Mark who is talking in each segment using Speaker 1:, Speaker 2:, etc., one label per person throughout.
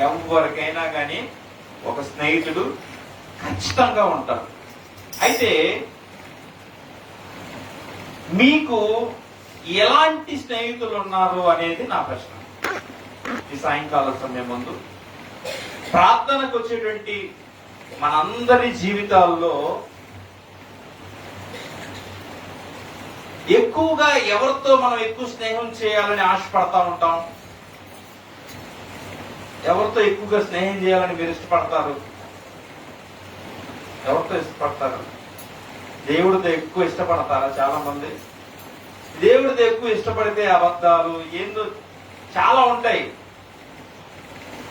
Speaker 1: ఎవరికైనా కానీ ఒక స్నేహితుడు ఖచ్చితంగా ఉంటారు అయితే మీకు ఎలాంటి స్నేహితులు ఉన్నారు అనేది నా ప్రశ్న. ఈ సాయంకాల సమయం ముందు ప్రార్థనకు వచ్చేటువంటి మనందరి జీవితాల్లో ఎక్కువగా ఎవరితో మనం ఎక్కువ స్నేహం చేయాలని ఆశపడతా ఉంటాం? ఎవరితో ఎక్కువగా స్నేహం చేయాలని మీరు ఇష్టపడతారు? ఎవరితో ఇష్టపడతారు? దేవుడితో ఎక్కువ ఇష్టపడతారా చాలా మంది దేవుడితో ఎక్కువ ఇష్టపడితే అబద్ధాలు ఏందో చాలా ఉంటాయి.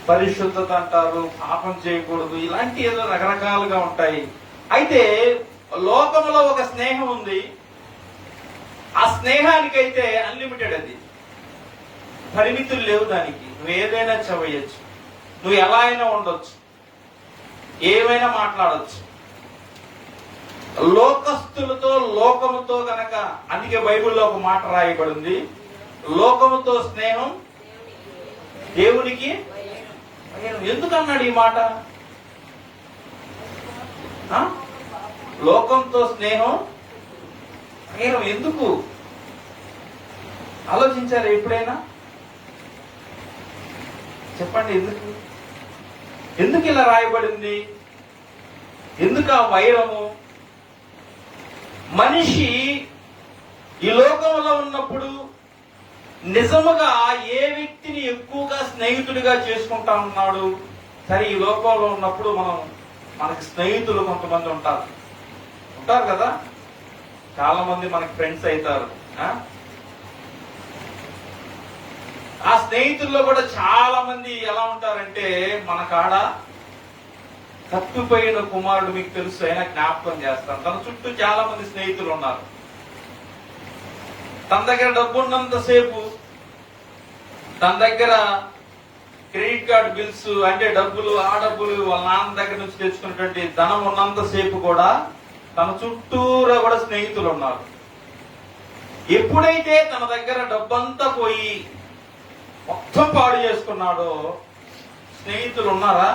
Speaker 1: పరిశుద్ధత అంటారు పాపం చేయకూడదు ఇలాంటి ఏదో రకరకాలుగా ఉంటాయి. అయితే లోకంలో ఒక స్నేహం ఉంది. ఆ స్నేహానికైతే అన్లిమిటెడ్ అది. పరిమితులు లేవు దానికి. నువ్వు ఏదైనా చవయచ్చు నువ్వు ఎలా అయినా ఉండొచ్చు. ఏమైనా మాట్లాడచ్చు. లోకస్తులతో లోకముతో గనక అందుకే బైబిల్లో ఒక మాట రాయబడింది. లోకముతో స్నేహం దేవునికి ఎందుకు అన్నాడు ఈ మాట? లోకంతో స్నేహం ఎందుకు? ఆలోచించారా ఎప్పుడైనా? చెప్పండి ఎందుకు? ఎందుకు ఇలా రాయబడింది? ఎందుకు ఆ వైరము? మనిషి ఈ లోకంలో ఉన్నప్పుడు నిజముగా ఏ వ్యక్తిని ఎక్కువగా స్నేహితుడిగా చేసుకుంటా ఉన్నాడు? సరే ఈ లోకంలో ఉన్నప్పుడు మనం మనకి స్నేహితులు కొంతమంది ఉంటారు. ఉంటారు కదా? చాలా మంది మనకి ఫ్రెండ్స్ అవుతారు. ఆ? స్నేహితుల్లో కూడా చాలా మంది ఎలా ఉంటారంటే మన కాడ తప్పిపోయిన కుమారుడు మీకు తెలుసు అయినా జ్ఞాపకం చేస్తాను తన చుట్టూ చాలా మంది స్నేహితులు ఉన్నారు తన దగ్గర డబ్బు ఉన్నంతసేపు తన దగ్గర క్రెడిట్ కార్డు బిల్స్ అంటే డబ్బులు ఆ డబ్బులు వాళ్ళ నాన్న దగ్గర నుంచి తెచ్చుకున్నటువంటి ధనం ఉన్నంతసేపు కూడా తన చుట్టూరా కూడా స్నేహితులు ఉన్నారు ఎప్పుడైతే తన దగ్గర డబ్బంతా పోయి మొత్తం పాడు చేసుకున్నాడో స్నేహితులు ఉన్నారా?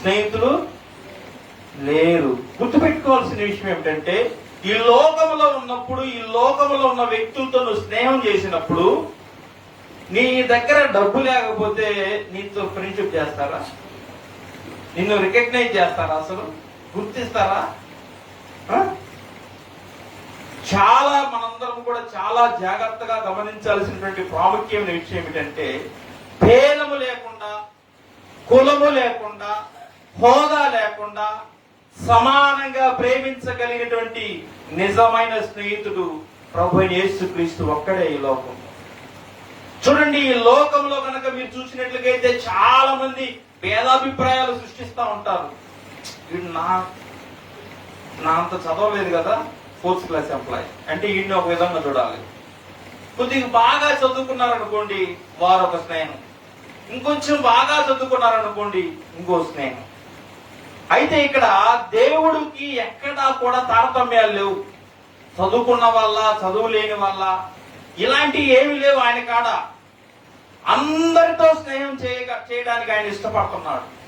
Speaker 1: స్నేహితులు లేరు. గుర్తుపెట్టుకోవాల్సిన విషయం ఏమిటంటే ఈ లోకంలో ఉన్నప్పుడు ఈ లోకంలో ఉన్న వ్యక్తులతో నువ్వు స్నేహం చేసినప్పుడు నీ దగ్గర డబ్బు లేకపోతే నీతో ఫ్రెండ్షిప్ చేస్తారా? నిన్ను రికగ్నైజ్ చేస్తారా అసలు? గుర్తిస్తారా? చాలా మనందరం కూడా చాలా జాగ్రత్తగా గమనించాల్సినటువంటి ప్రాముఖ్యమైన విషయం ఏమిటంటే భేదము లేకుండా కులము లేకుండా హోదా లేకుండా సమానంగా ప్రేమించగలిగినటువంటి నిజమైన స్నేహితుడు ప్రభు యేసుక్రీస్తు ఒక్కడే ఈ లోకం. చూడండి ఈ లోకంలో కనుక మీరు చూసినట్లుగైతే చాలా మంది భేదాభిప్రాయాలు సృష్టిస్తూ ఉంటారు. నా నా అంత చదవలేదు కదా? Fourth class employee. అంటే ఈయన్ని ఒక విధంగా చూడాలి. కొద్దిగా బాగా చదువుకున్నారనుకోండి వారు ఒక స్నేహం. ఇంకొంచెం బాగా చదువుకున్నారనుకోండి ఇంకో స్నేహం. అయితే ఇక్కడ దేవుడికి ఎక్కడా కూడా తారతమ్యాలు లేవు. చదువుకున్న వల్ల చదువు లేని వల్ల ఇలాంటివి ఏమి లేవు ఆయన కాడ. అందరితో స్నేహం చేయక చేయడానికి ఆయన ఇష్టపడుతున్నాడు.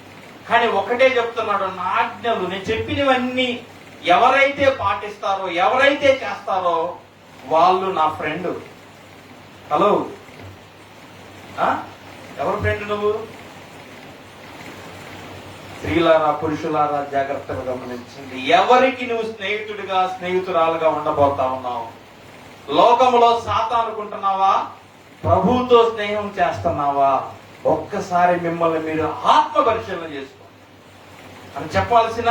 Speaker 1: కానీ ఒకటే చెప్తున్నాడు నా ఆజ్ఞలు నేను చెప్పినవన్నీ ఎవరైతే పాటిస్తారో ఎవరైతే చేస్తారో వాళ్ళు నా ఫ్రెండ్ హలో ఎవరు ఫ్రెండ్ నువ్వు? స్త్రీలారా పురుషులారా జాగ్రత్తగా గమనించింది ఎవరికి నువ్వు స్నేహితుడిగా స్నేహితురాలుగా ఉండబోతా ఉన్నావు? లోకంలో సాత అనుకుంటున్నావా? ప్రభుతో స్నేహం చేస్తున్నావా? ఒక్కసారి మిమ్మల్ని మీరు ఆత్మ పరిశీలన చేసుకోండి. అని చెప్పాల్సిన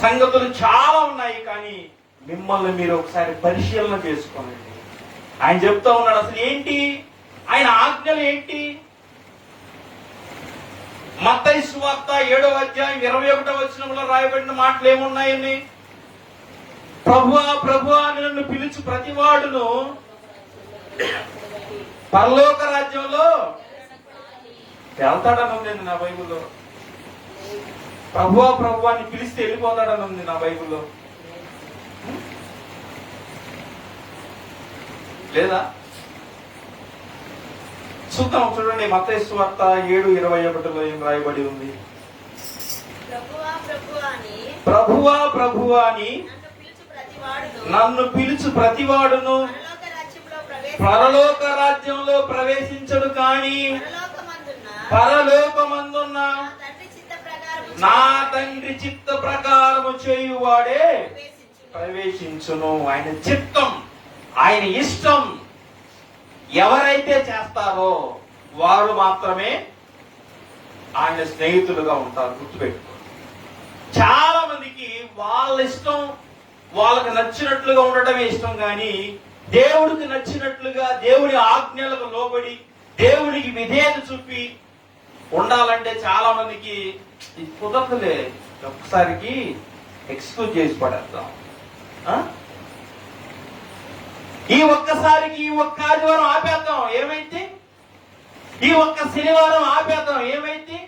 Speaker 1: సంగతులు చాలా ఉన్నాయి కానీ మిమ్మల్ని మీరు ఒకసారి పరిశీలన చేసుకోండి ఆయన చెప్తా ఉన్నాడు అసలు ఏంటి? ఆయన ఆజ్ఞలు ఏంటి? మత్తయి సువార్త ఏడవ అధ్యాయం ఇరవై ఒకటో వచనంలో రాయబడిన మాటలు ఏమున్నాయని? ప్రభువా ప్రభువా అని నన్ను పిలిచి ప్రతివాడును. పరలోక రాజ్యంలో. వెళ్తాడని నా బైబుల్లో. ప్రభువా ప్రభువా అని పిలిస్తే వెళ్ళిపోతాడని ఉంది నా బైబిల్లో? లేదా? చూద్దాం చూడండి మతేసు వార్త ఏడు ఇరవై ఒకటిలో ఏం రాయబడి ఉంది?
Speaker 2: ప్రభువా ప్రభువా అని నన్ను పిలుచు ప్రతివాడును. పరలోక రాజ్యంలో
Speaker 1: ప్రవేశించడు కాని
Speaker 2: పరలోకమందున్న
Speaker 1: పరలోకమందున్న
Speaker 2: నా తండ్రి చిత్త ప్రకారం
Speaker 1: నా తండ్రి చిత్త ప్రకారము చేయువాడే
Speaker 2: ప్రవేశించును.
Speaker 1: ఆయన చిత్తం ఆయన ఇష్టం ఎవరైతే చేస్తారో వారు మాత్రమే ఆయన స్నేహితులుగా ఉంటారు గుర్తుపెట్టుకో చాలా మందికి వాళ్ళ ఇష్టం వాళ్ళకి నచ్చినట్లుగా ఉండటమే ఇష్టం కానీ దేవుడికి నచ్చినట్లుగా దేవుడి ఆజ్ఞలకు లోబడి దేవుడికి విధేయత చూపి ఉండాలంటే చాలా మందికి ఇది కుదరదులే. ఒక్కసారికి ఎక్స్క్యూజ్ చేసి పడేద్దాం. ఈ ఒక్కసారికి ఈ ఒక్క ఆదివారం ఆపేద్దాం. ఏమైతే ఈ ఒక్క శనివారం ఆపేద్దాం. ఏమైతే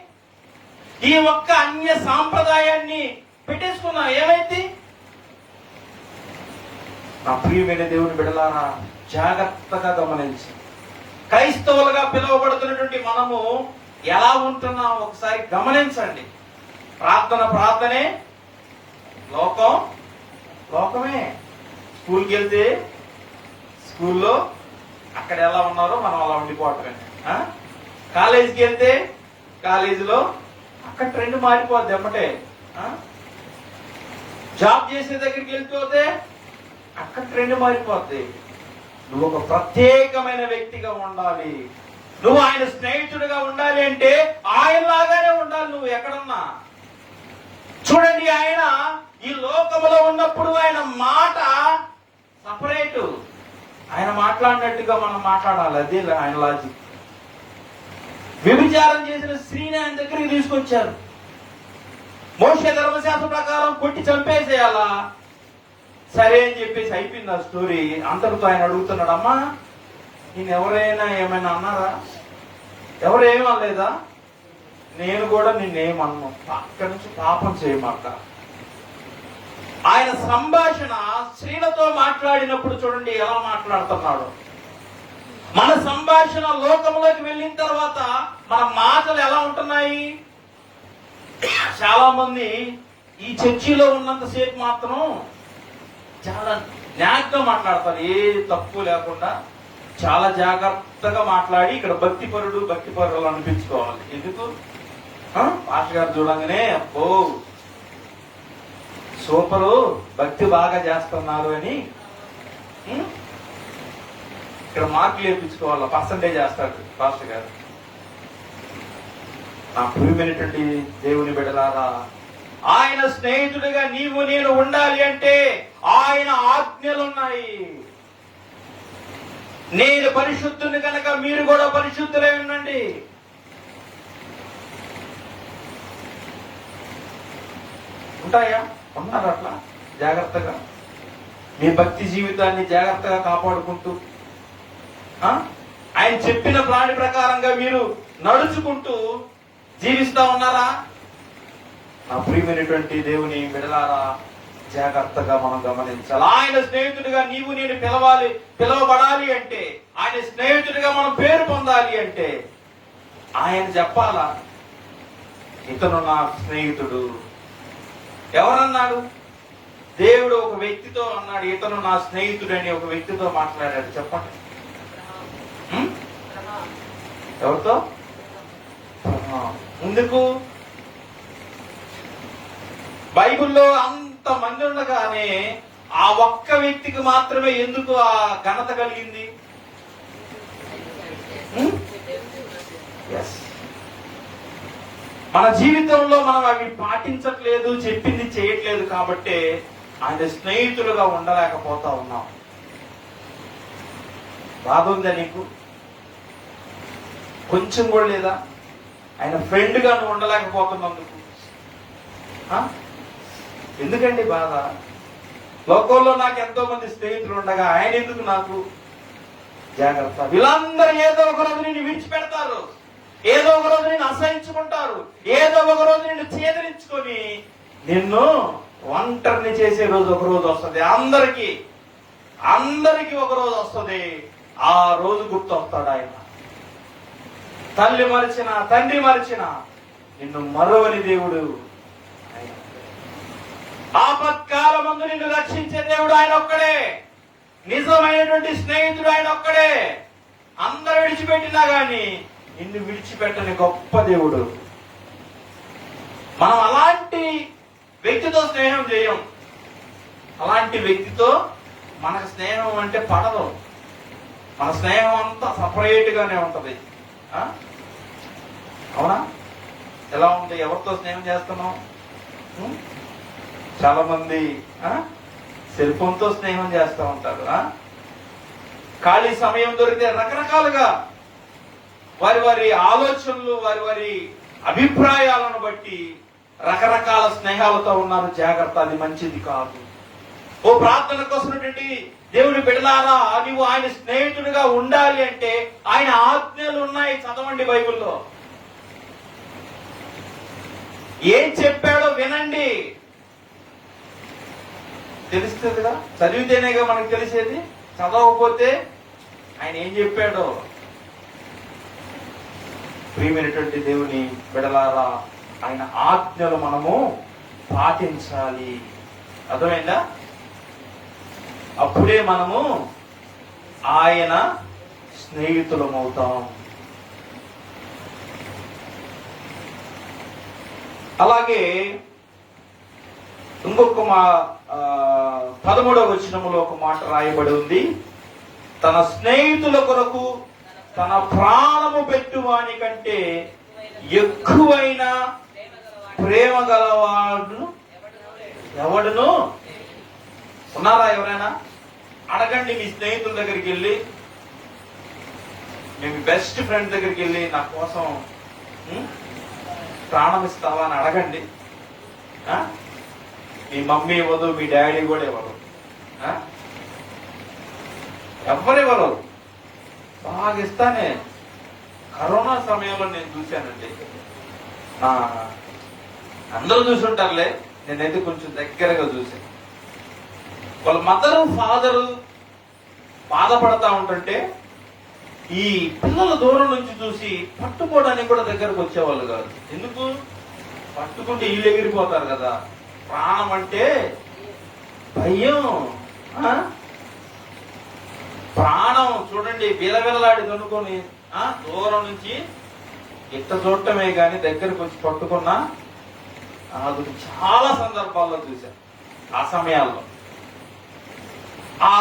Speaker 1: ఈ ఒక్క అన్య సాంప్రదాయాన్ని పెట్టేసుకున్నాం ఏమైతే నా ప్రియమైన దేవుని బిడలారా జాగ్రత్తగా గమనించి క్రైస్తవులుగా పిలువబడుతున్నటువంటి మనము ఎలా ఉంటున్నాం ఒకసారి గమనించండి. ప్రార్థన ప్రార్థనే. లోకం లోకమే. స్కూల్కి వెళ్తే స్కూల్లో అక్కడ ఎలా ఉన్నారో మనం అలా ఉండిపోవటమే. కాలేజీకి వెళ్తే కాలేజీలో అక్కడ ట్రెండ్ మారిపోద్ది ఎమ్మటే. జాబ్ చేసే దగ్గరికి వెళ్ళిపోతే అక్కడ ట్రెండ్ మారిపోద్ది. నువ్వు ఒక ప్రత్యేకమైన వ్యక్తిగా ఉండాలి. నువ్వు ఆయన స్నేహితుడిగా ఉండాలి అంటే ఆయనలాగానే ఉండాలి నువ్వు ఎక్కడన్నా. చూడండి ఆయన ఈ లోకములో ఉన్నప్పుడు ఆయన మాట సపరేట్ ఆయన మాట్లాడినట్టుగా మనం మాట్లాడాలి అదే ఆయన లాజిక్ వ్యభిచారం చేసిన స్త్రీని ఆయన దగ్గరికి తీసుకొచ్చారు. మోసే ధర్మశాస్త్ర ప్రకారం కొట్టి చంపేసేయాలా? సరే అని చెప్పేసి అయిపోయింది ఆ స్టోరీ. అంతటితో ఆయన అడుగుతున్నాడమ్మా నేను ఎవరైనా ఏమైనా అన్నారా? ఎవరు ఏం అనలేదా? నేను కూడా నిన్నేమన్ను అక్కడి నుంచి పాపం చేయమాట ఆయన సంభాషణ స్త్రీలతో మాట్లాడినప్పుడు చూడండి ఎలా మాట్లాడుతున్నాడు. మన సంభాషణ లోకంలోకి వెళ్ళిన తర్వాత మన మాటలు ఎలా ఉంటున్నాయి? చాలా మంది ఈ చర్చిలో ఉన్నంత సేపు మాత్రం చాలా న్యాగ్గా మాట్లాడతారు. ఏ తప్పు లేకుండా చాలా జాగ్రత్తగా మాట్లాడి ఇక్కడ భక్తిపరుడు భక్తిపరులు అనిపించుకోవాలి. ఎందుకు? మాస్టర్ గారు చూడంగానే అబ్బో సూపరు భక్తి బాగా చేస్తున్నారు అని ఇక్కడ మార్కులు వేయించుకోవాలి? పర్సంటేజ్ చేస్తాడు పాస్టర్ గారు. నా ప్రియమైనటువంటి దేవుని బిడలారా ఆయన స్నేహితుడిగా నీవు నేను ఉండాలి అంటే ఆయన ఆజ్ఞలున్నాయి. నేను పరిశుద్ధుని కనుక మీరు కూడా పరిశుద్ధులై ఉండండి. ఉంటాయా? ఉన్నారు అట్లా? జాగ్రత్తగా. మీ భక్తి జీవితాన్ని జాగ్రత్తగా కాపాడుకుంటూ ఆయన చెప్పిన ప్రాణి ప్రకారంగా మీరు నడుచుకుంటూ జీవిస్తా ఉన్నారా? నా ప్రియమైనటువంటి దేవుని విడలారా జాగ్రత్తగా మనం గమనించాలి. ఆయన స్నేహితుడిగా నీవు నేను పిలవాలి పిలవబడాలి అంటే ఆయన స్నేహితుడిగా మనం పేరు పొందాలి అంటే ఆయన చెప్పాలా? ఇతను నా స్నేహితుడు. ఎవరన్నాడు? దేవుడు ఒక వ్యక్తితో అన్నాడు ఇతను నా స్నేహితుడు అని ఒక వ్యక్తితో మాట్లాడాడు. చెప్పండి. ఎవరితో? ఎందుకు? బైబిల్లో అంత మంది ఉండగానే ఆ ఒక్క వ్యక్తికి మాత్రమే ఎందుకు ఆ ఘనత కలిగింది? మన జీవితంలో మనం అవి పాటించట్లేదు చెప్పింది చేయట్లేదు కాబట్టి ఆయన స్నేహితులుగా ఉండలేకపోతా ఉన్నాం. బాధ ఉందా నీకు? కొంచెం కూడా లేదా? ఆయన ఫ్రెండ్గా నువ్వు. ఉండలేకపోతున్నందుకు ఎందుకండి బాధ? లోకంలో నాకు ఎంతో మంది స్నేహితులు ఉండగా ఆయన ఎందుకు నాకు? జాగ్రత్త. వీళ్ళందరూ ఏదో ఒక రోజు నిన్ను విడిచిపెడతారు. ఏదో ఒక రోజు నిన్ను అసహించుకుంటారు. ఏదో ఒక రోజు నిన్ను చేదరించుకొని నిన్ను ఒంటరిని చేసే రోజు ఒక రోజు వస్తుంది. అందరికి అందరికి ఒక రోజు వస్తుంది. ఆ రోజు గుర్తొస్తాడు ఆయన. తల్లి మరిచిన తండ్రి మరిచిన నిన్ను మరవని దేవుడు ఆపత్కాల ముందు నిన్ను రక్షించే దేవుడు ఆయన ఒక్కడే. నిజమైనటువంటి స్నేహితుడు ఆయన ఒక్కడే. అందరు విడిచిపెట్టినా గాని నిన్ను విడిచిపెట్టని గొప్ప దేవుడు. మనం అలాంటి వ్యక్తితో స్నేహం చేయం అలాంటి వ్యక్తితో మనకు స్నేహం అంటే పడదు. మన స్నేహం అంతా సపరేట్ గానే ఉంటది అవునా? ఎలా ఉంది? ఎవరితో స్నేహం చేస్తున్నాం చాలా మంది సెల్ ఫోన్తో స్నేహం చేస్తూ ఉంటారు ఖాళీ సమయం దొరికితే రకరకాలుగా వారి వారి ఆలోచనలు వారి వారి అభిప్రాయాలను బట్టి రకరకాల స్నేహాలతో ఉన్నారు. జాగ్రత్త అది మంచిది కాదు. ఓ ప్రార్థన కోసినటువంటి దేవుని బిడలారా నీవు ఆయన స్నేహితుడిగా ఉండాలి అంటే ఆయన ఆజ్ఞలు ఉన్నాయి చదవండి బైబిల్లో. ఏం చెప్పాడో వినండి. తెలుస్తుంది కదా? చదివితేనేగా మనకు తెలిసేది? చదవకపోతే ఆయన ఏం చెప్పాడో? ప్రియమైనటువంటి దేవుని బిడలారా ఆయన ఆజ్ఞలు మనము పాటించాలి. అర్థమైందా? అప్పుడే మనము ఆయన స్నేహితులమవుతాం. అలాగే ఇంకొక మా పదమూడవ వచనములో ఒక మాట రాయబడి ఉంది. తన స్నేహితుల కొరకు తన ప్రాణము పెట్టువాని కంటే ఎక్కువైన ప్రేమ గలవాడు ఎవడును? ఉన్నారా ఎవరైనా? అడగండి మీ స్నేహితుల దగ్గరికి వెళ్ళి. మీ బెస్ట్ ఫ్రెండ్ దగ్గరికి వెళ్ళి నా కోసం ప్రాణం ఇస్తావా? అని అడగండి. మీ మమ్మీ ఇవ్వదు మీ డాడీ కూడా ఇవ్వరు. ఆ? ఎవ్వరివ్వరు బాగా ఇస్తానే. కరోనా సమయంలో నేను చూశానండి. ఆ, అందరూ చూసుంటారులే నేనైతే కొంచెం దగ్గరగా చూశాను. వాళ్ళ మదరు ఫాదరు బాధపడతా ఉంటుంటే ఈ పిల్లల దూరం నుంచి చూసి పట్టుకోవడానికి కూడా దగ్గరకు వచ్చేవాళ్ళు కాదు. ఎందుకు? పట్టుకుంటే ఇల్లు ఎగిరిపోతారు కదా. ప్రాణం అంటే భయం ప్రాణం చూడండి విలవిల్లాడి కనుక్కొని ఆ? దూరం నుంచి ఇట్ట చూడటమే గాని దగ్గరకు వచ్చి పట్టుకున్నా అది చాలా సందర్భాల్లో చూశాను ఆ సమయాల్లో. ఆ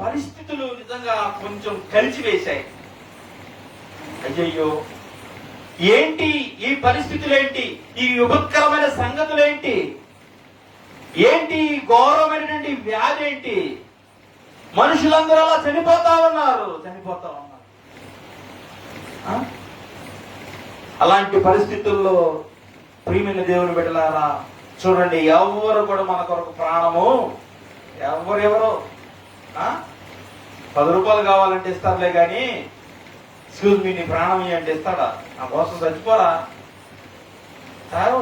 Speaker 1: పరిస్థితులు నిజంగా కొంచెం కలిసివేశాయి అయ్యయ్యో ఏంటి ఈ పరిస్థితులు ఏంటి ఈ విభత్కరమైన సంగతులు ఏంటి ఏంటి ఘోరమైనటువంటి వ్యాధి ఏంటి? మనుషులందరూ అలా చనిపోతా ఉన్నారు. చనిపోతా ఉన్నారు. అలాంటి పరిస్థితుల్లో ప్రియమైన దేవుని బిడ్డలారా చూడండి ఎవరు కూడా మన కొరకు ప్రాణము ఎవరెవరు పది రూపాయలు కావాలంటే ఇస్తారులే కానీ ఎక్స్క్యూజ్ మీ నీ ప్రాణం ఇవ్వండి ఇస్తాడా? నా కోసం చచ్చిపోరా? సార్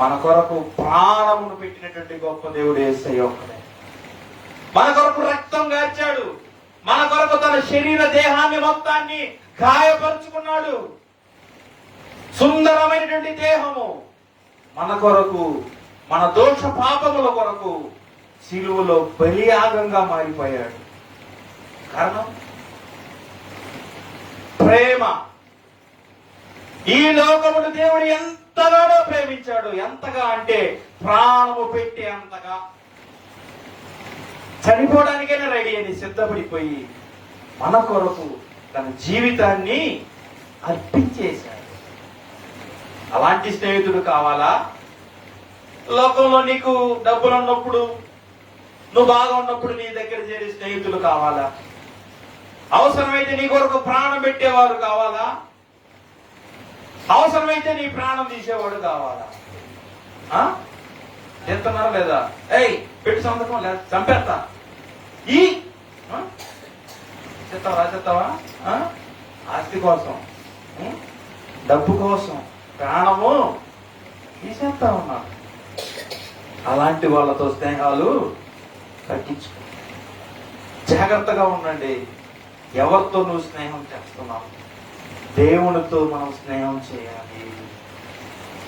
Speaker 1: మన కొరకు ప్రాణమును పెట్టినటువంటి గొప్ప దేవుడు ఏసయ్య ఒక్కడే. మన కొరకు రక్తం గార్చాడు. మన కొరకు తన శరీర దేహాన్ని మొత్తాన్ని గాయపరుచుకున్నాడు. సుందరమైనటువంటి దేహము మన కొరకు మన దోష పాపముల కొరకు సిలువలో బలియాగంగా మారిపోయాడు. కారణం? ప్రేమ. ఈ లోకమును దేవుడు ఎంతగానో ప్రేమించాడు. ఎంతగా అంటే ప్రాణము పెట్టి అంతగా. చనిపోవడానికైనా రెడీ అని సిద్ధపడిపోయి. మన కొరకు తన జీవితాన్ని అర్పించేశాడు. అలాంటి స్నేహితుడు కావాలా? లోకంలో నీకు డబ్బులు ఉన్నప్పుడు నువ్వు బాగా ఉన్నప్పుడు నీ దగ్గర చేరే స్నేహితులు కావాలా? అవసరమైతే నీ కొరకు ప్రాణం పెట్టేవారు కావాలా? అవసరమైతే నీ ప్రాణం తీసేవాడు కావాలా? తింటున్నారా లేదా? ఏయ్ పెట్టి సంతకం లేదా చంపేస్తా. ఈ చెత్తావా చెత్తావా ఆస్తి కోసం డబ్బు కోసం ప్రాణము తీసేస్తా ఉన్నారు అలాంటి వాళ్ళతో స్నేహాలు తగ్గించుకో జాగ్రత్తగా ఉండండి. ఎవరితో నువ్వు స్నేహం చేస్తున్నావు? దేవునితో మనం స్నేహం చేయాలి.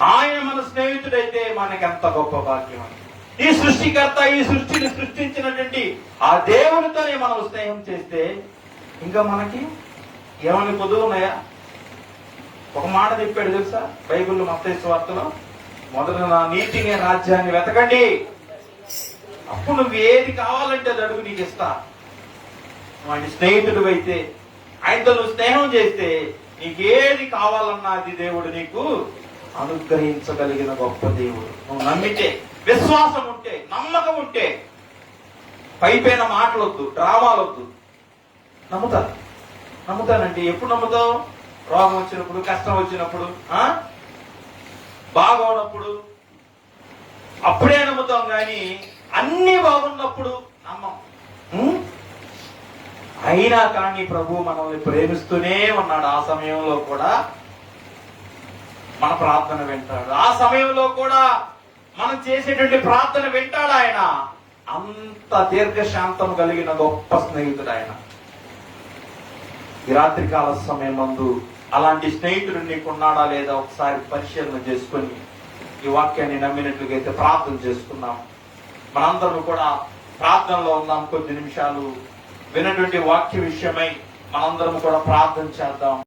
Speaker 1: ఆయన మన స్నేహితుడైతే మనకి ఎంత గొప్ప భాగ్యం అని ఈ సృష్టికర్త ఈ సృష్టిని సృష్టించినటువంటి ఆ దేవునితోనే మనం స్నేహం చేస్తే ఇంకా మనకి ఏమని కుదురున్నాయా ఉన్నాయా? ఒక మాట చెప్పాడు తెలుసా? బైబిల్ మత్తయి వార్తలో మొదట నా నీతిని రాజ్యాన్ని వెతకండి. అప్పుడు నువ్వు ఏది కావాలంటే అది అడుగు నీకు ఇస్తా. వాడి స్నేహితుడు అయితే ఆయనతో నువ్వు స్నేహం చేస్తే నీకేది కావాలన్నా అది దేవుడు నీకు అనుగ్రహించగలిగిన గొప్ప దేవుడు. నువ్వు నమ్మితే విశ్వాసం ఉంటే నమ్మకం ఉంటే పైపైన మాటలొద్దు డ్రామాలొద్దు. నమ్ముతా నమ్ముతానండి ఎప్పుడు నమ్ముతావు? రోగం వచ్చినప్పుడు కష్టం వచ్చినప్పుడు ఆ? బాగోనప్పుడు. అప్పుడే నమ్ముతాం కానీ అన్ని బాగున్నప్పుడు నమ్మం. అయినా కానీ ప్రభు మనల్ని ప్రేమిస్తూనే ఉన్నాడు. ఆ సమయంలో కూడా మన ప్రార్థన వింటాడు. ఆ సమయంలో కూడా మనం చేసేటువంటి ప్రార్థన వింటాడు ఆయన. అంత దీర్ఘశాంతం కలిగిన గొప్ప స్నేహితుడు ఆయన. ఈ రాత్రికాల సమయం మందు అలాంటి స్నేహితుడు నీకున్నాడా లేదా ఒకసారి పరిశీలన చేసుకొని ఈ వాక్యాన్ని నమ్మినట్లుగా అయితే ప్రార్థన చేసుకున్నాం మనందరం కూడా ప్రార్థనలో ఉన్నాం. కొద్ది నిమిషాలు వినటువంటి వాక్య విషయమై మనందరం కూడా ప్రార్థన చేద్దాం.